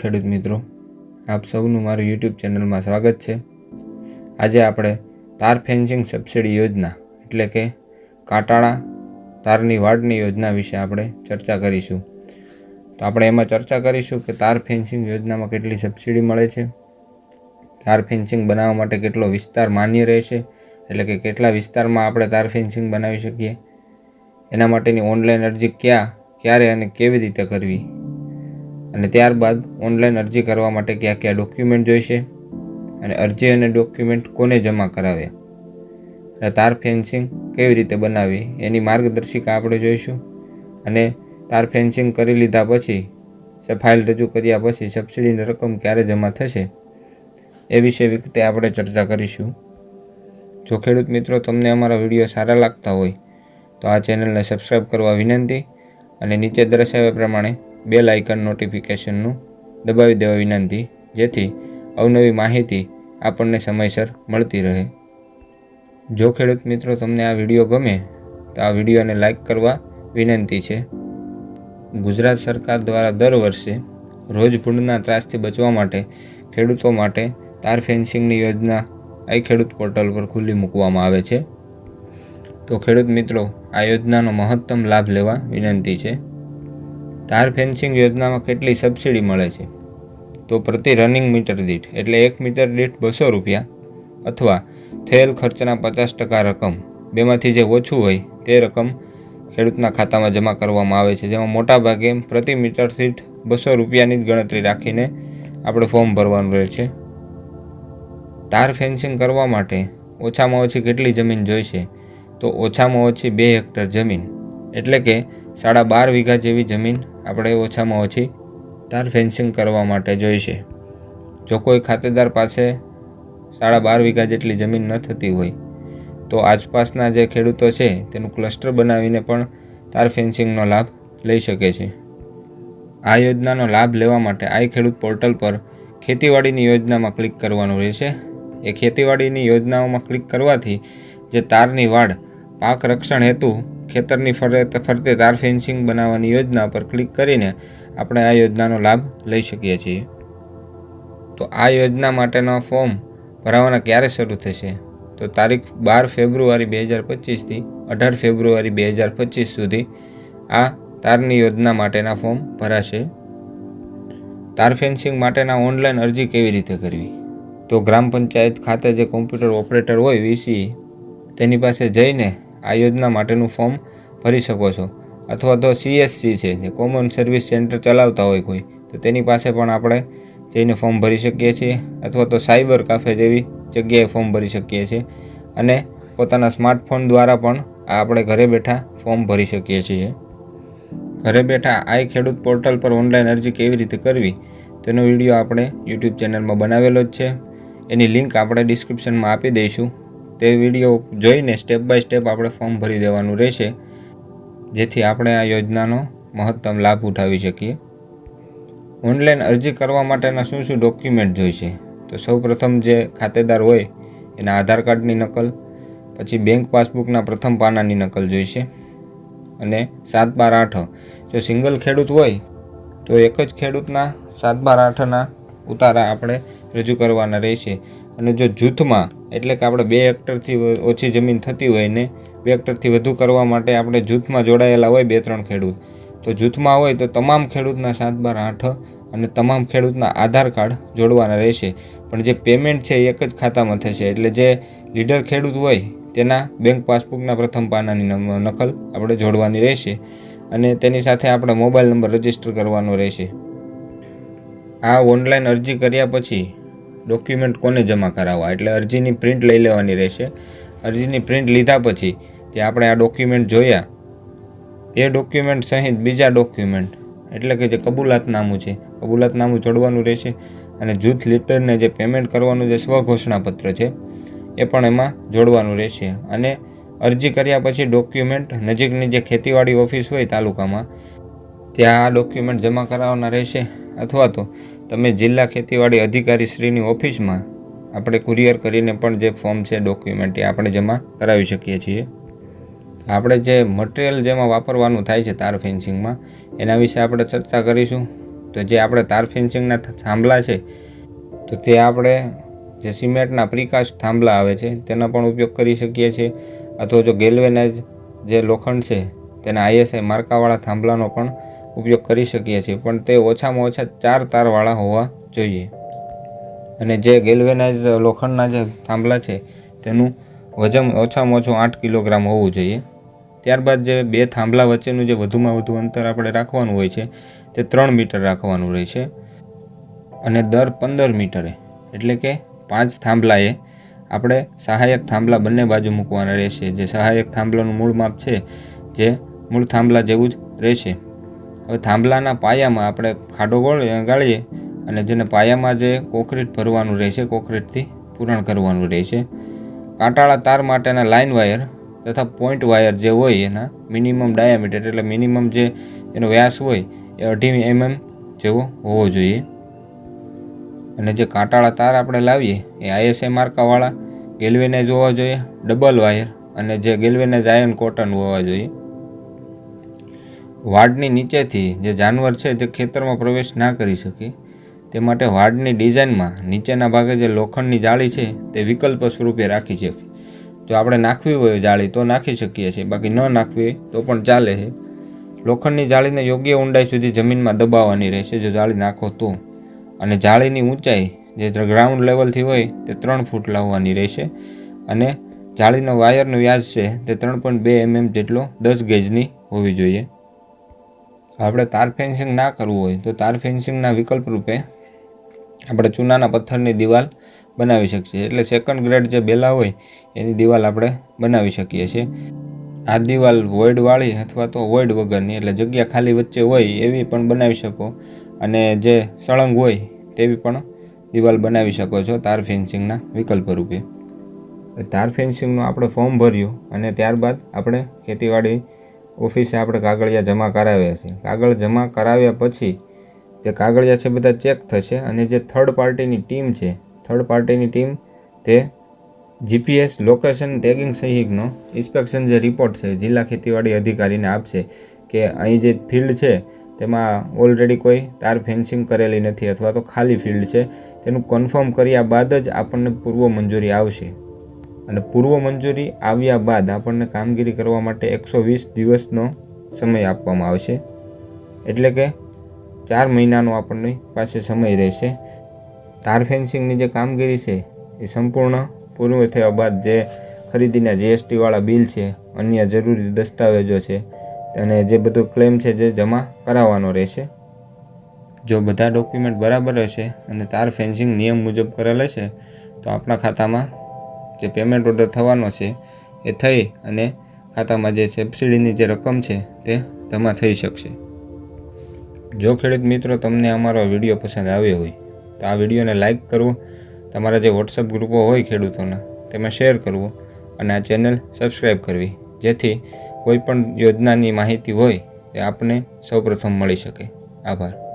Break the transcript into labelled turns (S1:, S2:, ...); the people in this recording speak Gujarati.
S1: ખેડૂત મિત્રો, આપ સૌનું મારું યુટ્યુબ ચેનલમાં સ્વાગત છે. આજે આપણે તાર ફેન્સિંગ સબસિડી યોજના, એટલે કે કાંટાળા તારની વાડની યોજના વિશે આપણે ચર્ચા કરીશું. તો આપણે એમાં ચર્ચા કરીશું કે તાર ફેન્સિંગ યોજનામાં કેટલી સબસિડી મળે છે, તાર ફેન્સિંગ બનાવવા માટે કેટલો વિસ્તાર માન્ય રહેશે, એટલે કે કેટલા વિસ્તારમાં આપણે તાર ફેન્સિંગ બનાવી શકીએ, એના માટેની ઓનલાઈન અરજી ક્યાં, ક્યારે અને કેવી રીતે કરવી અને ત્યારબાદ ઓનલાઈન અરજી કરવા માટે કયા કયા ડોક્યુમેન્ટ જોઈશે અને અરજી અને ડોક્યુમેન્ટ કોને જમા કરાવ્યા અને તાર ફેન્સિંગ કેવી રીતે બનાવવી એની માર્ગદર્શિકા આપણે જોઈશું. અને તાર ફેન્સિંગ કરી લીધા પછી ફાઇલ રજૂ કર્યા પછી સબસિડીની રકમ ક્યારે જમા થશે એ વિશે વિગતે આપણે ચર્ચા કરીશું. જો ખેડૂત મિત્રો તમને અમારા વીડિયો સારા લાગતા હોય, તો આ ચેનલને સબસ્ક્રાઈબ કરવા વિનંતી અને નીચે દર્શાવ્યા પ્રમાણે બેલ આઇકન નોટિફિકેશનનું દબાવી દેવા વિનંતી. જેથી અવનવી માહિતી આપણને સમયસર મળતી રહે. જો ખેડૂત મિત્રો તમને આ વીડિયો ગમે, તો આ વિડીયોને લાઈક કરવા વિનંતી છે. ગુજરાત સરકાર દ્વારા દર વર્ષે રોજ ભૂંડના ત્રાસથી બચવા માટે ખેડૂતો માટે તાર ફેન્સિંગની યોજના આઈ ખેડૂત પોર્ટલ પર ખુલ્લી મૂકવામાં આવે છે. તો ખેડૂત મિત્રો, આ યોજનાનો મહત્તમ લાભ લેવા વિનંતી છે. તાર ફેન્સિંગ યોજનામાં કેટલી સબસિડી મળે છે? તો પ્રતિ રનિંગ મીટર દીઠ, એટલે એક મીટર દીઠ બસો રૂપિયા, અથવા થયેલ ખર્ચના પચાસ ટકા રકમ, બેમાંથી જે ઓછું હોય તે રકમ ખેડૂતના ખાતામાં જમા કરવામાં આવે છે. જેમાં મોટાભાગે પ્રતિ મીટર દીઠ બસો રૂપિયાની જ ગણતરી રાખીને આપણે ફોર્મ ભરવાનું રહે છે. તાર ફેન્સિંગ કરવા માટે ઓછામાં ઓછી કેટલી જમીન જોઈશે? તો ઓછામાં ઓછી બે હેક્ટર જમીન, એટલે કે સાડા બાર વીઘા જેવી જમીન આપણે ઓછામાં ઓછી તાર ફેન્સિંગ કરવા માટે જોઈશે. જો કોઈ ખાતેદાર પાસે સાડા બાર વીઘા જેટલી જમીન ન થતી હોય, તો આસપાસના જે ખેડૂતો છે તેનું ક્લસ્ટર બનાવીને પણ તાર ફેન્સિંગનો લાભ લઈ શકે છે. આ યોજનાનો લાભ લેવા માટે આઈ ખેડૂત પોર્ટલ પર ખેતીવાડીની યોજનામાં ક્લિક કરવાનું રહેશે. એ ખેતીવાડીની યોજનાઓમાં ક્લિક કરવાથી જે તારની વાડ પાક રક્ષણ હેતુ ખેતરની ફરતે ફરતે તાર ફેન્સિંગ બનાવવાની યોજના પર ક્લિક કરીને આપણે આ યોજનાનો લાભ લઈ શકીએ છીએ. તો આ યોજના માટેનો ફોર્મ ભરાવાના ક્યારે શરૂ થશે? તો તારીખ બાર ફેબ્રુઆરી બે હજાર પચીસથી અઢાર ફેબ્રુઆરી બે હજાર પચીસ સુધી આ તારની યોજના માટેના ફોર્મ ભરાશે. તાર ફેન્સિંગ માટેના ઓનલાઈન અરજી કેવી રીતે કરવી? તો ગ્રામ પંચાયત ખાતે જે કોમ્પ્યુટર ઓપરેટર હોય વીસી, તેની પાસે જઈને આ યોજના માટેનું ફોર્મ ભરી શકો છો. અથવા તો સીએસસી છે, જે કોમન સર્વિસ સેન્ટર ચલાવતા હોય કોઈ, તો તેની પાસે પણ આપણે જઈને ફોર્મ ભરી શકીએ છીએ. અથવા તો સાયબર કાફે જેવી જગ્યાએ ફોર્મ ભરી શકીએ છીએ. અને પોતાના સ્માર્ટફોન દ્વારા પણ આ આપણે ઘરે બેઠા ફોર્મ ભરી શકીએ છીએ. ઘરે બેઠા આઈ ખેડૂત પોર્ટલ પર ઓનલાઈન અરજી કેવી રીતે કરવી, તેનો વીડિયો આપણે યુટ્યુબ ચેનલમાં બનાવેલો જ છે. એની લિંક આપણે ડિસ્ક્રિપ્શનમાં આપી દઈશું. તે વીડિયો જોઈને સ્ટેપ બાય સ્ટેપ આપણે ફોર્મ ભરી દેવાનું રહેશે, જેથી આપણે આ યોજનાનો મહત્તમ લાભ ઉઠાવી શકીએ. ઓનલાઈન અરજી કરવા માટેના શું શું ડોક્યુમેન્ટ જોઈશે? તો સૌપ્રથમ જે ખાતેદાર હોય, એના આધાર કાર્ડની નકલ, પછી બેંક પાસબુકના પ્રથમ પાનાની નકલ જોઈશે, અને સાત બાર આઠ. જો સિંગલ ખેડૂત હોય, તો એક જ ખેડૂતના સાત બાર આઠના ઉતારા આપણે રજૂ કરવાના રહેશે. અને જો જૂથમાં, એટલે કે આપણે બે હેક્ટરથી ઓછી જમીન થતી હોય ને, બે હેક્ટરથી વધુ કરવા માટે આપણે જૂથમાં જોડાયેલા હોય બે ત્રણ ખેડૂત. તો જૂથમાં હોય તો તમામ ખેડૂતના સાત બાર આઠ અને તમામ ખેડૂતના આધાર કાર્ડ જોડવાના રહેશે. પણ જે પેમેન્ટ છે એક જ ખાતામાં થશે. એટલે જે લીડર ખેડૂત હોય, તેના બેંક પાસબુકના પ્રથમ પાનાની નકલ આપણે જોડવાની રહેશે. અને તેની સાથે આપણે મોબાઈલ નંબર રજિસ્ટર કરવાનો રહેશે. આ ઓનલાઈન અરજી કર્યા પછી ડોક્યુમેન્ટ કોને જમા કરાવવા? એટલે અરજીની પ્રિન્ટ લઈ લેવાની રહેશે. અરજીની પ્રિન્ટ લીધા પછી જે આપણે આ ડોક્યુમેન્ટ જોયા, એ ડોક્યુમેન્ટ સહિત બીજા ડોક્યુમેન્ટ એટલે કે જે કબૂલાતનામું છે, કબૂલાતનામું જોડવાનું રહેશે અને જૂથ લીડરને જે પેમેન્ટ કરવાનું જે સ્વઘોષણાપત્ર છે, એ પણ એમાં જોડવાનું રહેશે. અને અરજી કર્યા પછી ડોક્યુમેન્ટ નજીકની જે ખેતીવાડી ઓફિસ હોય તાલુકામાં, ત્યાં આ ડોક્યુમેન્ટ જમા કરાવવાના રહેશે. અથવા તો તમે જિલ્લા ખેતીવાડી અધિકારી શ્રીની ઓફિસમાં આપણે કુરિયર કરીને પણ જે ફોર્મ છે ડોક્યુમેન્ટ એ આપણે જમા કરાવી શકીએ છીએ. આપણે જે મટીરિયલ જેમાં વાપરવાનું થાય છે તાર ફેન્સિંગમાં એના વિશે આપણે ચર્ચા કરીશું. તો જે આપણે તાર ફેન્સિંગના થાંભલા છે, તો તે આપણે જે સિમેન્ટના પ્રિકાસ્ટ થાંભલા આવે છે, તેનો પણ ઉપયોગ કરી શકીએ છીએ. અથવા જો ગેલવેનાઇઝ જે લોખંડ છે, તેના આઈએસઆઈ માર્કાવાળા થાંભલાનો પણ ઉપયોગ કરી શકીએ છીએ, પણ તે ઓછામાં ઓછા ચાર તારવાળા હોવા જોઈએ. અને જે ગેલ્વેનાઇઝ લોખંડના જે થાંભલા છે, તેનું વજન ઓછામાં ઓછું આઠ કિલોગ્રામ હોવું જોઈએ. ત્યારબાદ જે બે થાંભલા વચ્ચેનું જે વધુમાં વધુ અંતર આપણે રાખવાનું હોય છે, તે ત્રણ મીટર રાખવાનું રહેશે અને દર પંદર મીટરે, એટલે કે પાંચ થાંભલાએ આપણે સહાયક થાંભલા બંને બાજુ મૂકવાના રહેશે. જે સહાયક થાંભલાનું મૂળ માપ છે, જે મૂળ થાંભલા જેવું જ રહેશે. હવે થાંભલાના પાયામાં આપણે ખાડો ગોળ ગાળીએ અને જેને પાયામાં જે કોંક્રીટ ભરવાનું રહેશે, કોંક્રીટથી પૂરણ કરવાનું રહેશે. કાંટાળા તાર માટેના લાઇન વાયર તથા પોઈન્ટ વાયર જે હોય એના મિનિમમ ડાયામીટર એટલે મિનિમમ જે એનો વ્યાસ હોય એ અઢી એમએમ જેવો હોવો જોઈએ. અને જે કાંટાળા તાર આપણે લાવીએ એ આઈએસઆઈ માર્કાવાળા ગેલ્વેનાઇઝ હોવા જોઈએ, ડબલ વાયર અને જે ગેલ્વેનાઇઝ આયન કોટન હોવા જોઈએ. વાડની નીચેથી જે જાનવર છે તે ખેતરમાં પ્રવેશ ના કરી શકે. તે માટે વાડની ડિઝાઇનમાં નીચેના ભાગે જે લોખંડની જાળી છે તે વિકલ્પ સ્વરૂપે રાખી છે. જો આપણે નાખવી હોય જાળી તો નાખી શકીએ છીએ, બાકી ન નાખવી તો પણ ચાલે છે. લોખંડની જાળીને યોગ્ય ઊંડાઈ સુધી જમીનમાં દબાવવાની રહેશે જો જાળી નાખો તો. અને જાળીની ઊંચાઈ જે ગ્રાઉન્ડ લેવલથી હોય તે ત્રણ ફૂટ લાવવાની રહેશે. અને જાળીનો વાયરનો વ્યાજ છે તે ત્રણ પોઈન્ટ બે એમએમ જેટલો દસ ગેજની હોવી જોઈએ. આપણે તાર ફેન્સિંગ ના કરવું હોય તો તાર ફેન્સિંગના વિકલ્પ રૂપે આપણે ચૂનાના પથ્થરની દિવાલ બનાવી શકીએ. એટલે સેકન્ડ ગ્રેડ જે બેલા હોય, એની દિવાલ આપણે બનાવી શકીએ છીએ. આ દિવાલ વોઇડવાળી અથવા તો વોઇડ વગરની એટલે જગ્યા ખાલી વચ્ચે હોય એવી પણ બનાવી શકો. અને જે સળંગ હોય, તેવી પણ દિવાલ બનાવી શકો છો તાર ફેન્સિંગના વિકલ્પ રૂપે. તાર ફેન્સિંગનું આપણે ફોર્મ ભર્યું અને ત્યારબાદ આપણે ખેતીવાડી ઓફિસે આપણે કાગળિયા જમા કરાવ્યા છે. કાગળ જમા કરાવ્યા પછી તે કાગળિયા છે બધા ચેક થશે અને જે થર્ડ પાર્ટીની ટીમ છે થર્ડ પાર્ટીની ટીમ તે જીપીએસ લોકેશન ટેગિંગ સહિતનો ઇન્સ્પેક્શન જે રિપોર્ટ છે, જિલ્લા ખેતીવાડી અધિકારીને આપશે કે અહીં જે ફિલ્ડ છે તેમાં ઓલરેડી કોઈ તાર ફેન્સિંગ કરેલી નથી અથવા તો ખાલી ફિલ્ડ છે. તેનું કન્ફર્મ કર્યા બાદ જ આપણને પૂર્વ મંજૂરી આવશે. અને પૂર્વ મંજૂરી આવ્યા બાદ આપણને કામગીરી કરવા માટે એકસો વીસ દિવસનો સમય આપવામાં આવશે. એટલે કે ચાર મહિનાનો આપણની પાસે સમય રહેશે. તાર ફેન્સિંગની જે કામગીરી છે, એ સંપૂર્ણ પૂર્ણ થયા બાદ જે ખરીદીના જીએસટીવાળા બિલ છે, અન્ય જરૂરી દસ્તાવેજો છે, અને જે બધો ક્લેમ છે જે જમા કરાવવાનો રહેશે. જો બધા ડોક્યુમેન્ટ બરાબર હશે અને તાર ફેન્સિંગ નિયમ મુજબ કરેલ છે તો આપણા ખાતામાં જે પેમેન્ટ ઓર્ડર થવાનો છે, એ થઈ અને ખાતામાં જે સબસિડીની જે રકમ છે, તે જમા થઈ શકશે. જો ખેડૂત મિત્રો તમને અમારો વીડિયો પસંદ આવ્યો હોય, તો આ વિડીયોને લાઇક કરવો, તમારા જે વોટ્સઅપ ગ્રુપો હોય ખેડૂતોના, તેમાં શેર કરવો અને આ ચેનલ સબસ્ક્રાઈબ કરવી. જેથી કોઈ પણ યોજનાની માહિતી હોય તે આપને સૌપ્રથમ મળી શકે. આભાર.